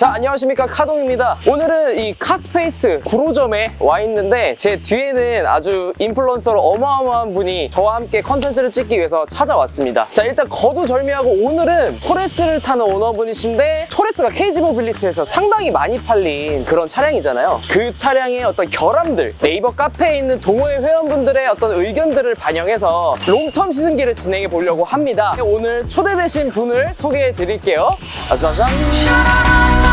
자 안녕하십니까. 카동입니다. 오늘은 이 카스페이스 구로점에 와 있는데 제 뒤에는 아주 인플루언서로 어마어마한 분이 저와 함께 컨텐츠를 찍기 위해서 찾아왔습니다. 자 일단 거두절미하고 오늘은 토레스를 타는 오너분이신데 토레스가 케이지 모빌리티에서 상당히 많이 팔린 그런 차량이잖아요. 그 차량의 어떤 결함들 네이버 카페에 있는 동호회 회원분들의 어떤 의견들을 반영해서 롱텀 시즌기를 진행해 보려고 합니다. 오늘 초대되신 분을 소개해 드릴게요. 짜잔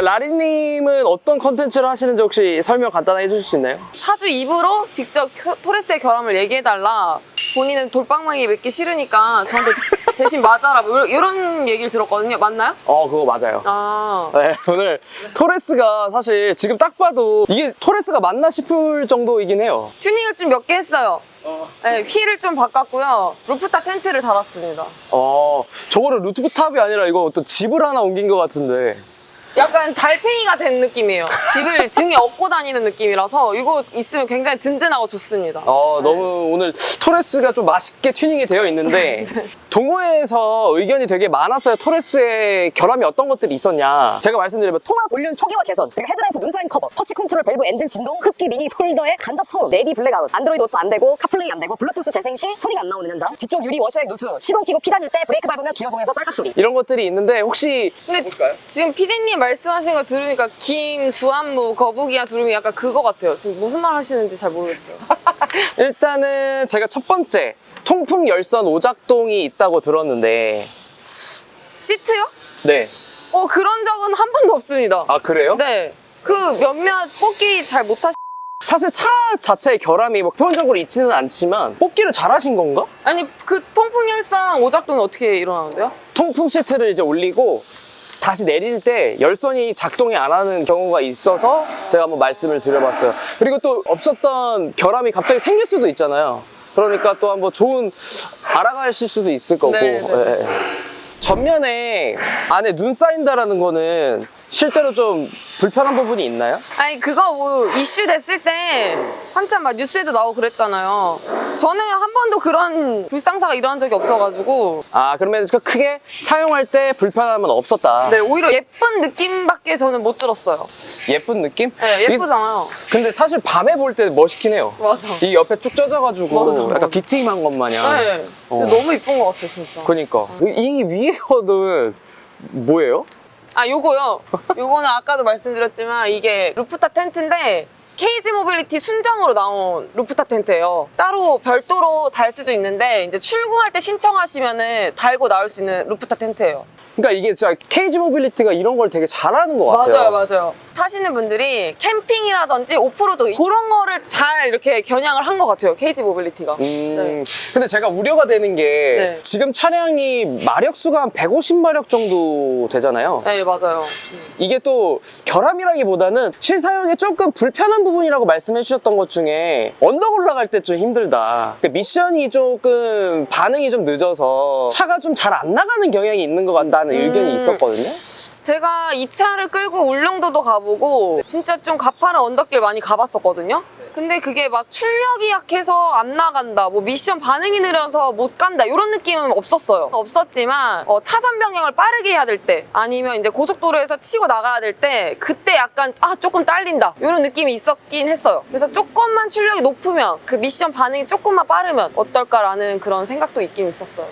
라리님은 어떤 컨텐츠를 하시는지 혹시 설명 간단하게 해주실 수 있나요? 사주 입으로 직접 켜- 토레스의 결함을 얘기해달라. 본인은 돌방망이 맺기 싫으니까 저한테 대신 맞아라. 뭐 이런 얘기를 들었거든요. 맞나요? 어, 그거 맞아요. 아. 네, 오늘 토레스가 사실 지금 딱 봐도 이게 토레스가 맞나 싶을 정도이긴 해요. 튜닝을 좀 몇 개 했어요. 네, 휠을 좀 바꿨고요. 루프탑 텐트를 달았습니다. 어, 저거를 루트탑이 아니라 이거 어떤 집을 하나 옮긴 것 같은데. 약간 달팽이가 된 느낌이에요. 집을 등에 업고 다니는 느낌이라서 이거 있으면 굉장히 든든하고 좋습니다. 어, 너무 오늘 토레스가 좀 맛있게 튜닝이 되어 있는데 동호회에서 의견이 되게 많았어요. 토레스의 결함이 어떤 것들이 있었냐. 제가 말씀드리면 통화 볼륨 초기화 개선, 그리고 헤드램프 눈사인 커버, 터치 컨트롤 밸브 엔진 진동, 흡기 미니 폴더의 간접 소음, 내비 블랙아웃, 안드로이드 오토 안 되고 카플레이 안 되고 블루투스 재생 시 소리가 안 나오는 현상, 뒤쪽 유리 워셔액 누수, 시동 키고 피 다닐 때 브레이크 밟으면 기어봉에서 딸깍 소리. 이런 것들이 있는데 혹시 근데 지금 피디님 말씀하신 거 들으니까 김, 수안무, 거북이야 두루미 약간 그거 같아요. 지금 무슨 말 하시는지 잘 모르겠어요. 일단은 제가 첫 번째 통풍 열선 오작동이 있다고 들었는데 시트요? 네. 어 그런 적은 한 번도 없습니다. 아 그래요? 네. 그 몇몇 뽑기 잘 못하시 사실 차 자체의 결함이 뭐 표현적으로 있지는 않지만 뽑기를 잘하신 건가? 아니 그 통풍 열선 오작동이 어떻게 일어나는데요? 통풍 시트를 이제 올리고 다시 내릴 때 열선이 작동이 안 하는 경우가 있어서 제가 한번 말씀을 드려봤어요. 그리고 또 없었던 결함이 갑자기 생길 수도 있잖아요. 그러니까 또 한번 좋은 알아가실 수도 있을 거고. 네, 네. 예, 예. 전면에 안에 눈 쌓인다라는 거는 실제로 좀 불편한 부분이 있나요? 아니 그거 뭐 이슈 됐을 때 한참 막 뉴스에도 나오고 그랬잖아요. 저는 한 번도 그런 불상사가 일어난 적이 없어가지고 아 그러면 크게 사용할 때 불편함은 없었다. 네 오히려 예쁜 느낌밖에 저는 못 들었어요. 예쁜 느낌? 네 예쁘잖아요. 근데 사실 밤에 볼 때 멋있긴 해요. 맞아. 이 옆에 쭉 쪄져가지고 맞아. 약간 뒤트임한 것 마냥. 네. 진짜 어. 너무 이쁜 것 같아요 진짜. 그니까 이 위에 거는 뭐예요? 아 요거요. 요거는 아까도 말씀드렸지만 이게 루프탑 텐트인데 케이지 모빌리티 순정으로 나온 루프탑 텐트예요. 따로 별도로 달 수도 있는데 이제 출고할 때 신청하시면은 달고 나올 수 있는 루프탑 텐트예요. 그러니까 이게 진짜 케이지 모빌리티가 이런 걸 되게 잘하는 것 같아요. 맞아요, 맞아요. 타시는 분들이 캠핑이라든지 오프로드 그런 거를 잘 이렇게 겨냥을 한 것 같아요. 케이지 모빌리티가. 음, 네. 근데 제가 우려가 되는 게 네. 지금 차량이 마력수가 한 150마력 정도 되잖아요. 네, 맞아요. 이게 또 결함이라기보다는 실사용에 조금 불편한 부분이라고 말씀해 주셨던 것 중에 언덕 올라갈 때 좀 힘들다. 그러니까 미션이 조금 반응이 좀 늦어서 차가 좀 잘 안 나가는 경향이 있는 것 같다 는 음. 의견이 있었거든요. 제가 이 차를 끌고 울릉도도 가보고 진짜 좀 가파른 언덕길 많이 가봤었거든요. 근데 그게 막 출력이 약해서 안 나간다, 뭐 미션 반응이 느려서 못 간다 이런 느낌은 없었어요. 없었지만 어, 차선 변경을 빠르게 해야 될 때 아니면 이제 고속도로에서 치고 나가야 될 때 그때 약간 아 조금 딸린다 이런 느낌이 있었긴 했어요. 그래서 조금만 출력이 높으면 그 미션 반응이 조금만 빠르면 어떨까라는 그런 생각도 있긴 있었어요.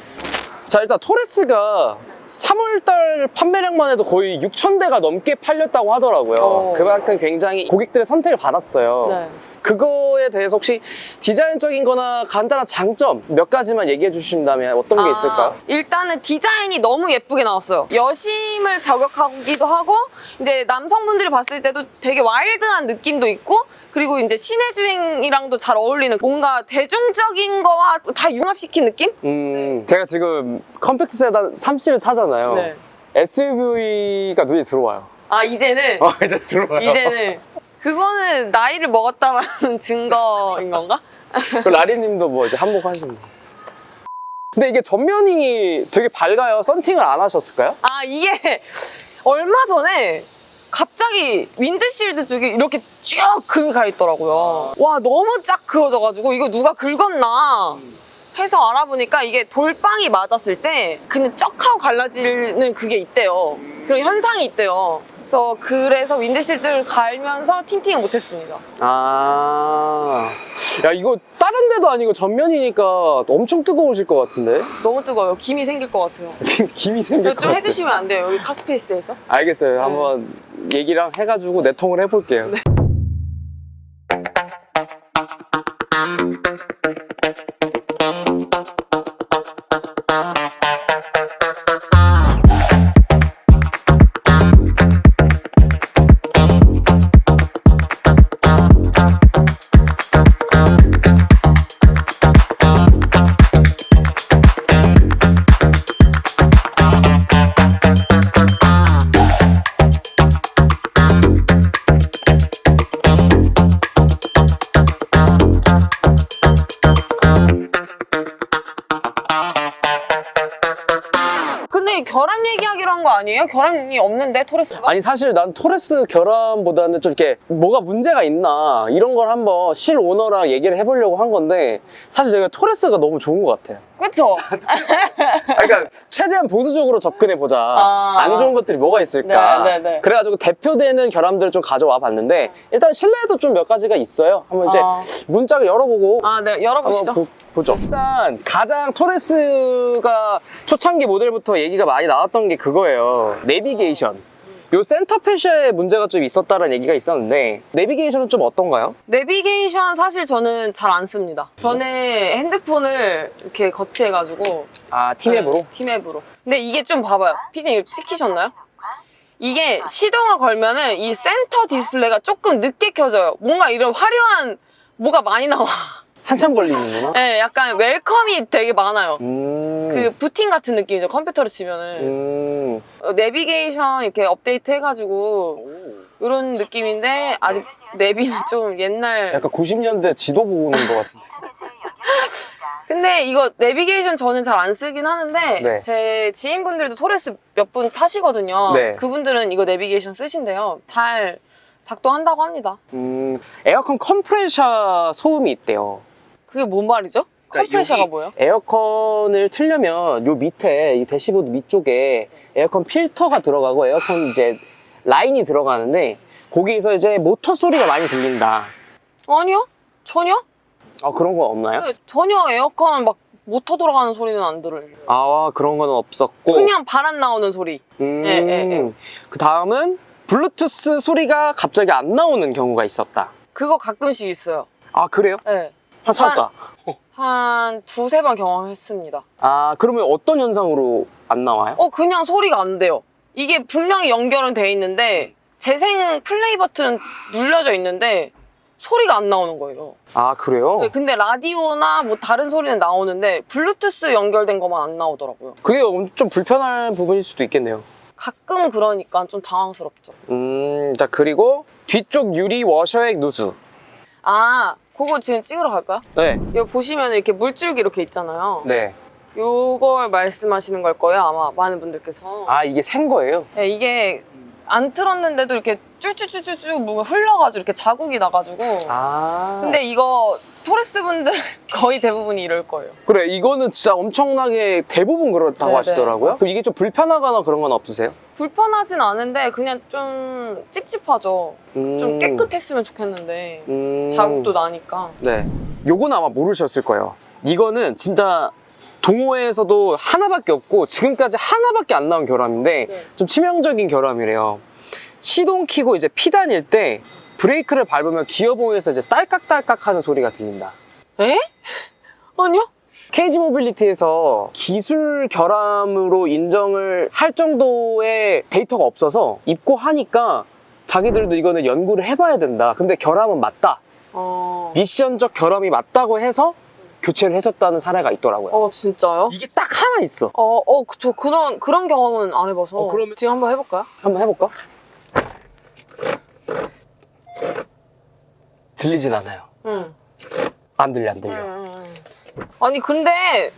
자 일단 토레스가 3월달 판매량만 해도 거의 6,000대가 넘게 팔렸다고 하더라고요. 어. 그만큼 굉장히 고객들의 선택을 받았어요. 네. 그거에 대해서 혹시 디자인적인 거나 간단한 장점 몇 가지만 얘기해 주신다면 어떤 게 아, 있을까요? 일단은 디자인이 너무 예쁘게 나왔어요. 여심을 저격하기도 하고, 이제 남성분들이 봤을 때도 되게 와일드한 느낌도 있고, 그리고 이제 시내 주행이랑도 잘 어울리는 뭔가 대중적인 거와 다 융합시킨 느낌? 음, 제가 지금 컴팩트 세단 3시를 차잖아요. 네. SUV가 눈에 들어와요. 아, 이제는, 어, 이제 들어와요. 이제는. 그거는 나이를 먹었다라는 증거인 건가? 그 라리님도 뭐 이제 한몫하시네. 근데 이게 전면이 되게 밝아요. 썬팅을 안 하셨을까요? 아, 이게 얼마 전에 갑자기 윈드실드 쪽에 이렇게 쭉 금이 가 있더라고요. 와, 너무 쫙 그어져가지고 이거 누가 긁었나. 해서 알아보니까 이게 돌빵이 맞았을 때 그냥 쩍 하고 갈라지는 그게 있대요. 그런 현상이 있대요. 그래서 그래서 윈드실드를 갈면서 틴팅을 못했습니다. 아, 야 이거 다른 데도 아니고 전면이니까 엄청 뜨거우실 것 같은데 너무 뜨거워요. 김이 생길 것 같아요. 김이 생길 것 좀 같아. 해주시면 안 돼요. 여기 카스페이스에서. 알겠어요. 네. 한번 얘기랑 해가지고 내통을 해볼게요. 근 아니에요? 결함이 없는데 토레스가? 아니 사실 난 토레스 결함보다는 좀 이렇게 뭐가 문제가 있나 이런 걸 한번 실 오너랑 얘기를 해보려고 한 건데 사실 내가 토레스가 너무 좋은 것 같아요. 그쵸? 그러니까 최대한 보수적으로 접근해 보자. 아. 안 좋은 것들이 뭐가 있을까. 네, 네, 네. 그래가지고 대표되는 결함들을 좀 가져와 봤는데 일단 실내에도 좀 몇 가지가 있어요. 한번 이제 아. 문짝을 열어보고 아, 네, 열어보시죠. 한번 보, 죠 일단 가장 토레스가 초창기 모델부터 얘기가 많이 나왔던 게 그거예요. 내비게이션. 요 센터 패셔에 문제가 좀 있었다는 얘기가 있었는데 내비게이션은 좀 어떤가요? 내비게이션 사실 저는 잘 안 씁니다. 저는 핸드폰을 이렇게 거치해가지고 아 팀앱으로? 네, 팀앱으로. 근데 이게 좀 봐봐요. 피디님 찍히셨나요? 이게 시동을 걸면은 이 센터 디스플레이가 조금 늦게 켜져요. 뭔가 이런 화려한 뭐가 많이 나와. 한참 걸리는구나. 네, 약간 웰컴이 되게 많아요. 음. 그 부팅 같은 느낌이죠. 컴퓨터로 치면은. 음. 어, 내비게이션 이렇게 업데이트 해가지고 이런 느낌인데 아직 내비는 좀 옛날. 약간 90년대 지도 보는 것 같은데. 근데 이거 내비게이션 저는 잘 안 쓰긴 하는데 네. 제 지인분들도 토레스 몇 분 타시거든요. 네. 그분들은 이거 내비게이션 쓰신대요. 잘 작동한다고 합니다. 음, 에어컨 컴프레셔 소음이 있대요. 그게 뭔 말이죠? 그러니까 컴프레셔가 여기 뭐예요? 에어컨을 틀려면 요 밑에 이 대시보드 밑쪽에 에어컨 필터가 들어가고 에어컨 이제 라인이 들어가는데 거기에서 이제 모터 소리가 많이 들린다. 아니요? 전혀? 아 그런 거 없나요? 네, 전혀 에어컨 막 모터 돌아가는 소리는 안 들어요. 아 그런 거는 없었고. 그냥 바람 나오는 소리. 음, 예, 예, 예. 그 다음은 블루투스 소리가 갑자기 안 나오는 경우가 있었다. 그거 가끔씩 있어요. 아 그래요? 네. 아 찾았다. 한 두세 번 경험했습니다. 아 그러면 어떤 현상으로 안 나와요? 어, 그냥 소리가 안 돼요. 이게 분명히 연결은 돼 있는데, 재생 플레이 버튼 눌려져 있는데, 소리가 안 나오는 거예요. 아 그래요? 네, 근데 라디오나 뭐 다른 소리는 나오는데, 블루투스 연결된 것만 안 나오더라고요. 그게 좀 불편한 부분일 수도 있겠네요. 가끔 그러니까 좀 당황스럽죠. 음, 자, 그리고 뒤쪽 유리 워셔액 누수. 아, 그거 지금 찍으러 갈까요? 네, 이거 보시면 이렇게 물줄기 이렇게 있잖아요. 네. 요걸 말씀하시는 걸 거예요, 아마 많은 분들께서. 아, 이게 생 거예요? 네, 이게 안 틀었는데도 이렇게 쭈쭈쭈쭈쭈 뭐가 흘러가지고 이렇게 자국이 나가지고. 아. 근데 이거 토레스 분들 거의 대부분이 이럴 거예요. 그래, 이거는 진짜 엄청나게 대부분 그렇다고 네네. 하시더라고요. 그럼 이게 좀 불편하거나 그런 건 없으세요? 불편하진 않은데 그냥 좀 찝찝하죠. 음. 좀 깨끗했으면 좋겠는데 음. 자국도 나니까. 네. 요건 아마 모르셨을 거예요. 이거는 진짜 동호회에서도 하나밖에 없고 지금까지 하나밖에 안 나온 결함인데 네. 좀 치명적인 결함이래요. 시동 키고 이제 피 다닐 때 브레이크를 밟으면 기어봉에서 이제 딸깍딸깍 하는 소리가 들린다. 에? 아니요? 케이지 모빌리티에서 기술 결함으로 인정을 할 정도의 데이터가 없어서 입고하니까 자기들도 이거는 연구를 해봐야 된다. 근데 결함은 맞다. 어, 미션적 결함이 맞다고 해서 교체를 해줬다는 사례가 있더라고요. 어 진짜요? 이게 딱 하나 있어. 어, 어, 그- 저 그런 그런 경험은 안 해봐서. 어, 그러면- 지금 한번 해볼까요? 한번 해볼까? 들리진 않아요. 응. 안 들려, 안 들려. 응, 응, 응. 아니 근데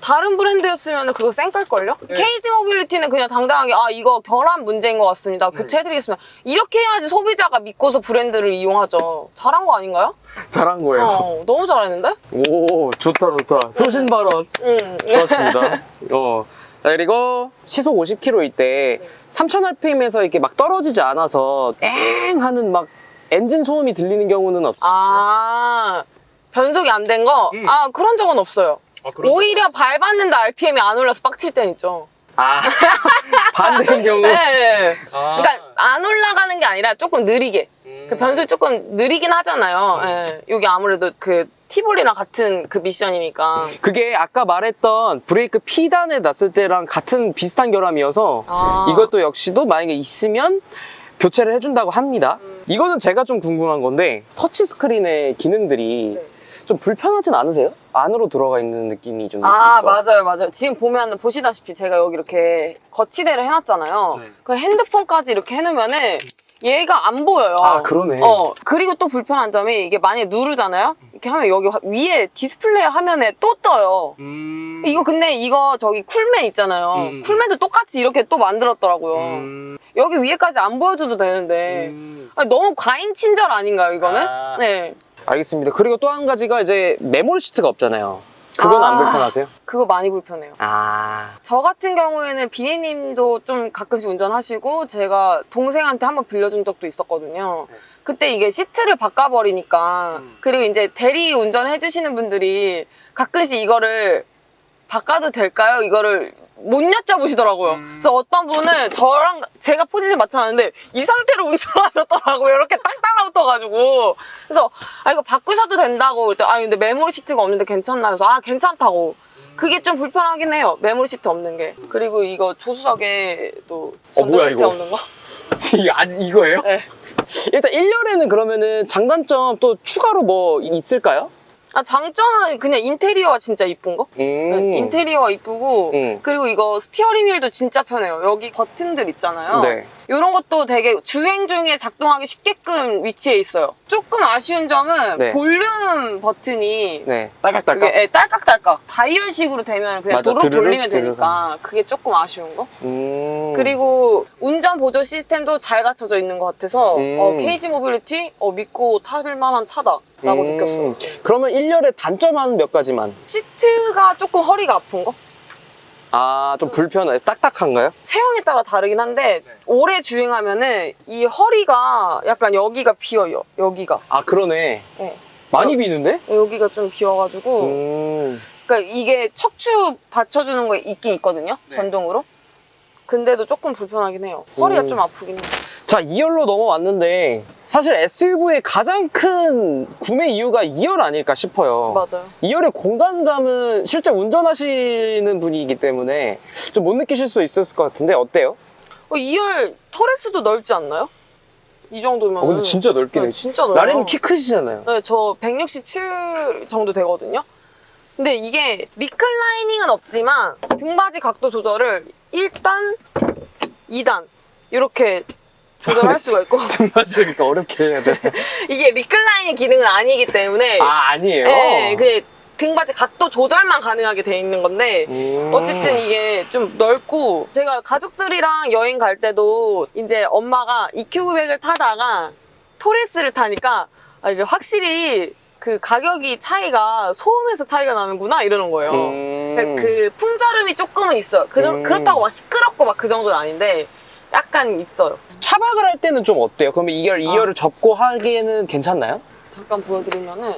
다른 브랜드였으면 그거 쌩깔걸요? 네. 케이지 모빌리티는 그냥 당당하게 아 이거 결함 문제인 것 같습니다. 네. 교체해드리겠습니다. 이렇게 해야지 소비자가 믿고서 브랜드를 이용하죠. 잘한 거 아닌가요? 잘한 거예요. 어, 너무 잘했는데? 오, 좋다, 좋다. 소신 발언. 응. 좋았습니다. 어. 자, 그리고 시속 50km일 때 3000rpm에서 이렇게 막 떨어지지 않아서 땡 하는 막 엔진 소음이 들리는 경우는 없어요. 아 변속이 안 된 거? 음. 아 그런 적은 없어요. 오히려 밟았는데 RPM이 안 올라서 빡칠 땐 있죠. 아, 반대인 경우. 네. 네. 아. 그러니까 안 올라가는 게 아니라 조금 느리게. 음. 그 변속이 조금 느리긴 하잖아요. 예. 여기 아무래도 그 티볼이랑 같은 그 미션이니까. 그게 아까 말했던 브레이크 P단에 놨을 때랑 같은 비슷한 결함이어서 아. 이것도 역시도 만약에 있으면 교체를 해준다고 합니다. 음. 이거는 제가 좀 궁금한 건데 터치 스크린의 기능들이 네. 좀 불편하진 않으세요? 안으로 들어가 있는 느낌이 좀 아, 있어. 맞아요, 맞아요. 지금 보면 보시다시피 제가 여기 이렇게 거치대를 해놨잖아요. 네. 그 핸드폰까지 이렇게 해놓으면은 얘가 안 보여요. 아 그러네. 어, 그리고 또 불편한 점이 이게 만약에 누르잖아요? 이렇게 하면 여기 화- 위에 디스플레이 화면에 또 떠요. 음... 이거 근데 이거 저기 쿨맨 있잖아요. 음. 쿨맨도 똑같이 이렇게 또 만들었더라고요. 음... 여기 위에까지 안 보여줘도 되는데. 음... 아니, 너무 과잉 친절 아닌가요, 이거는? 아. 네. 알겠습니다. 그리고 또 한 가지가 이제 메모리 시트가 없잖아요. 그건 안 아. 불편하세요? 그거 많이 불편해요. 아 저 같은 경우에는 비니님도 좀 가끔씩 운전하시고 제가 동생한테 한번 빌려준 적도 있었거든요. 네. 그때 이게 시트를 바꿔버리니까 음. 그리고 이제 대리 운전해주시는 분들이 가끔씩 이거를 바꿔도 될까요? 이거를 못 여쭤보시더라고요. 음. 그래서 어떤 분은 저랑 제가 포지션 맞춰놨는데 이 상태로 운전하셨더라고요. 이렇게 딱 달라붙어가지고. 그래서 아 이거 바꾸셔도 된다고. 그랬더니 아 근데 메모리 시트가 없는데 괜찮나요? 그래서 아 괜찮다고. 그게 좀 불편하긴 해요. 메모리 시트 없는 게. 그리고 이거 조수석에도 전동 뭐야, 시트 이거? 없는 거. 이게 아직 이거예요? 네. 일단 1열에는 그러면은 장단점 또 추가로 뭐 있을까요? 아 장점은 그냥 인테리어가 진짜 이쁜 거. 음. 인테리어가 이쁘고 음. 그리고 이거 스티어링 휠도 진짜 편해요. 여기 버튼들 있잖아요. 네. 이런 것도 되게 주행 중에 작동하기 쉽게끔 위치해 있어요. 조금 아쉬운 점은 네. 볼륨 버튼이 네. 딸깍딸깍. 그게 예, 딸깍딸깍 다이얼식으로 되면 그냥 맞아, 도로 드르륵, 돌리면 드르륵 되니까 그게 조금 아쉬운 거. 음. 그리고 운전 보조 시스템도 잘 갖춰져 있는 것 같아서 음. 어, 케이지 모빌리티 어, 믿고 타들 만한 차다 라고 음. 느꼈어요. 그러면 1열의 단점 한 몇 가지만. 시트가 조금 허리가 아픈 거? 아, 좀 불편해. 딱딱한가요? 체형에 따라 다르긴 한데 네. 오래 주행하면은 이 허리가 약간 여기가 비어요. 여기가 아, 그러네. 네. 많이 비는데? 여기가 좀 비어가지고 음. 그러니까 이게 척추 받쳐주는 거 있긴 있거든요. 네. 전동으로. 근데도 조금 불편하긴 해요. 허리가 음. 좀 아프긴 해요. 자, 2열로 넘어왔는데 사실 SUV의 가장 큰 구매 이유가 2열 아닐까 싶어요. 맞아요. 2열의 공간감은 실제 운전하시는 분이기 때문에 좀 못 느끼실 수 있었을 것 같은데 어때요? 어, 2열 터레스도 넓지 않나요? 이 정도면. 어, 근데 진짜 넓긴 해. 네, 진짜 넓어요. 나래는 키 크시잖아요. 네, 저 167 정도 되거든요. 근데 이게 리클라이닝은 없지만 등받이 각도 조절을 1단, 2단 이렇게 조절할 수가 있고 좀 맞으니까 어렵게 해야 돼. 이게 리클라이닝 기능은 아니기 때문에 아, 아니에요? 네, 그 등받이 각도 조절만 가능하게 돼 있는 건데 음. 어쨌든 이게 좀 넓고 제가 가족들이랑 여행 갈 때도 이제 엄마가 EQ900을 타다가 토레스를 타니까 아, 이게 확실히 그 가격이 차이가 소음에서 차이가 나는구나 이러는 거예요. 음. 그러니까 그 풍절음이 조금은 있어요. 그, 음. 그렇다고 막 시끄럽고 막 그 정도는 아닌데 약간 있어요. 차박을 할 때는 좀 어때요? 그러면 2열, 아. 2열을 접고 하기에는 괜찮나요? 잠깐 보여드리면은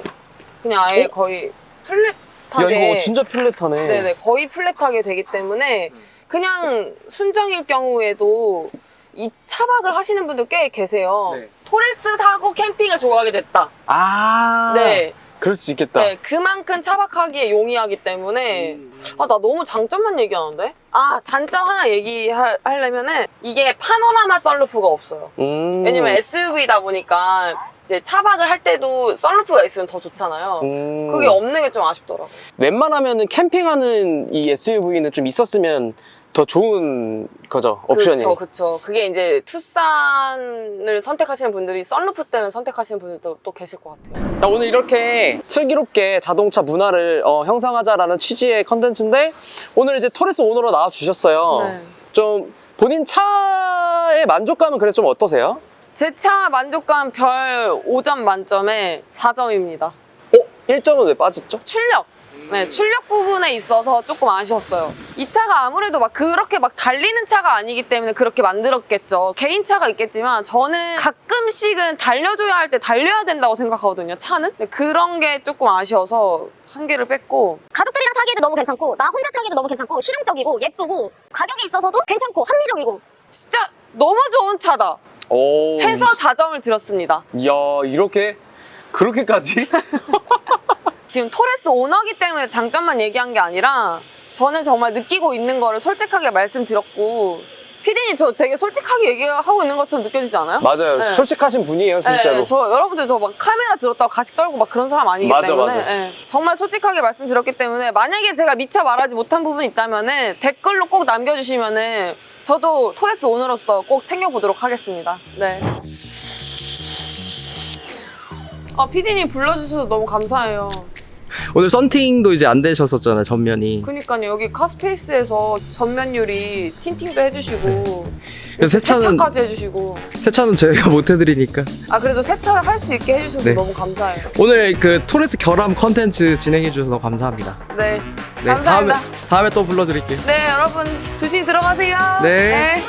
그냥 아예 어? 거의 플랫하게 야, 이거 진짜 플랫하네. 네네 거의 플랫하게 되기 때문에 그냥 순정일 경우에도 이 차박을 하시는 분들 꽤 계세요. 네. 토레스 사고 캠핑을 좋아하게 됐다. 아, 네. 그럴 수 있겠다. 네, 그만큼 차박하기에 용이하기 때문에 아 나 너무 장점만 얘기하는데? 아 단점 하나 얘기하려면은 이게 파노라마 썬루프가 없어요. 음. 왜냐면 SUV다 보니까 이제 차박을 할 때도 썬루프가 있으면 더 좋잖아요. 음. 그게 없는 게 좀 아쉽더라고요. 웬만하면은 캠핑하는 이 SUV는 좀 있었으면 더 좋은 거죠 옵션이. 그렇죠, 그렇죠. 그게 이제 투싼을 선택하시는 분들이 썬루프 때문에 선택하시는 분들도 또 계실 것 같아요. 자, 오늘 이렇게 슬기롭게 자동차 문화를 어, 형성하자라는 취지의 컨텐츠인데 오늘 이제 토레스 오너로 나와 주셨어요. 네. 좀 본인 차의 만족감은 그래서 좀 어떠세요? 제 차 만족감 별 5점 만점에 4점입니다. 어? 1점은 왜 빠졌죠? 출력. 네, 출력 부분에 있어서 조금 아쉬웠어요. 이 차가 아무래도 막 그렇게 막 달리는 차가 아니기 때문에 그렇게 만들었겠죠. 개인 차가 있겠지만 저는 가끔씩은 달려줘야 할 때 달려야 된다고 생각하거든요, 차는. 근데 그런 게 조금 아쉬워서 한 개를 뺐고. 가족들이랑 타기에도 너무 괜찮고 나 혼자 타기도 너무 괜찮고 실용적이고 예쁘고 가격에 있어서도 괜찮고 합리적이고 진짜 너무 좋은 차다 오. 해서 4점을 드렸습니다. 이야, 이렇게 그렇게까지? 지금 토레스 오너기 때문에 장점만 얘기한 게 아니라 저는 정말 느끼고 있는 거를 솔직하게 말씀드렸고 피디님 저 되게 솔직하게 얘기하고 있는 것처럼 느껴지지 않아요? 맞아요. 네. 솔직하신 분이에요, 진짜로. 네, 저 여러분들 저 막 카메라 들었다고 가식 떨고 막 그런 사람 아니기 맞아, 때문에 맞아. 네, 정말 솔직하게 말씀드렸기 때문에 만약에 제가 미처 말하지 못한 부분이 있다면은 댓글로 꼭 남겨주시면은 저도 토레스 오너로서 꼭 챙겨보도록 하겠습니다. 네. 아 피디님 불러주셔서 너무 감사해요. 오늘 썬팅도 이제 안 되셨었잖아요 전면이 그니까요 여기 카스페이스에서 전면 유리 틴팅도 해주시고 그래서 세차는- 세차까지 해주시고 세차는 저희가 못 해드리니까 아 그래도 세차를 할 수 있게 해주셔서 네. 너무 감사해요. 오늘 그 토레스 결함 컨텐츠 진행해 주셔서 감사합니다 네. 네, 감사합니다. 다음에, 다음에 또 불러드릴게요 네, 여러분 조심히 들어가세요. 네. 네.